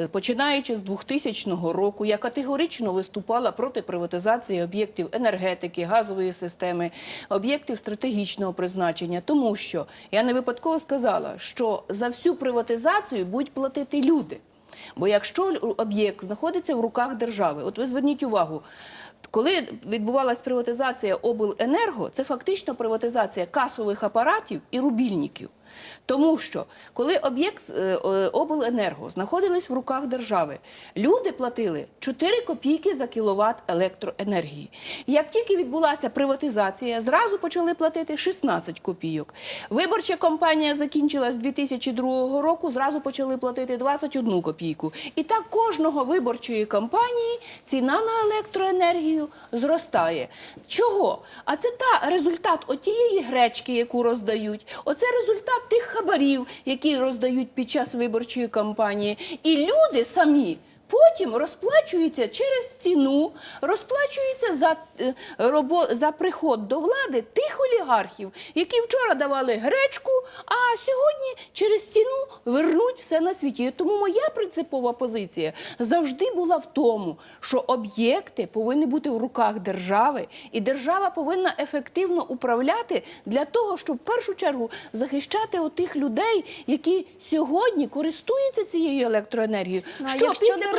е, починаючи з 2000 року, я категорично виступала проти приватизації об'єктів енергетики, газової системи, об'єктів стратегічного призначення, тому що я не випадково сказала, що за всю приватизацію будуть платити люди. Бо якщо об'єкт знаходиться в руках держави, от ви зверніть увагу, коли відбувалась приватизація обленерго, це фактично приватизація касових апаратів і рубільників. Тому що коли об'єкт е, обленерго знаходились в руках держави, люди платили 4 копійки за кіловат електроенергії. Як тільки відбулася приватизація, зразу почали платити 16 копійок. Виборча кампанія закінчилась 2002 року, зразу почали платити 21 копійку. І так кожного виборчої кампанії ціна на електроенергію зростає. Чого? А це та результат отієї гречки, яку роздають. Оце результат тих хабарів, які роздають під час виборчої кампанії. І люди самі. Потім розплачуються через ціну, розплачуються за, е, робо, за приход до влади тих олігархів, які вчора давали гречку, а сьогодні через ціну вернуть все на світі. Тому моя принципова позиція завжди була в тому, що об'єкти повинні бути в руках держави, і держава повинна ефективно управляти для того, щоб в першу чергу захищати отих людей, які сьогодні користуються цією електроенергією. Ну, а що якщо після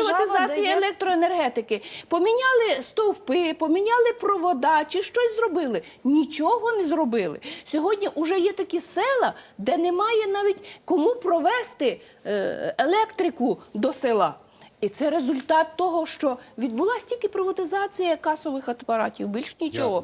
дає- електроенергетики поміняли стовпи, поміняли провода чи щось зробили? Нічого не зробили. Сьогодні вже є такі села, де немає навіть кому провести е, електрику до села. І це результат того, що відбулася тільки приватизація касових апаратів, більш нічого.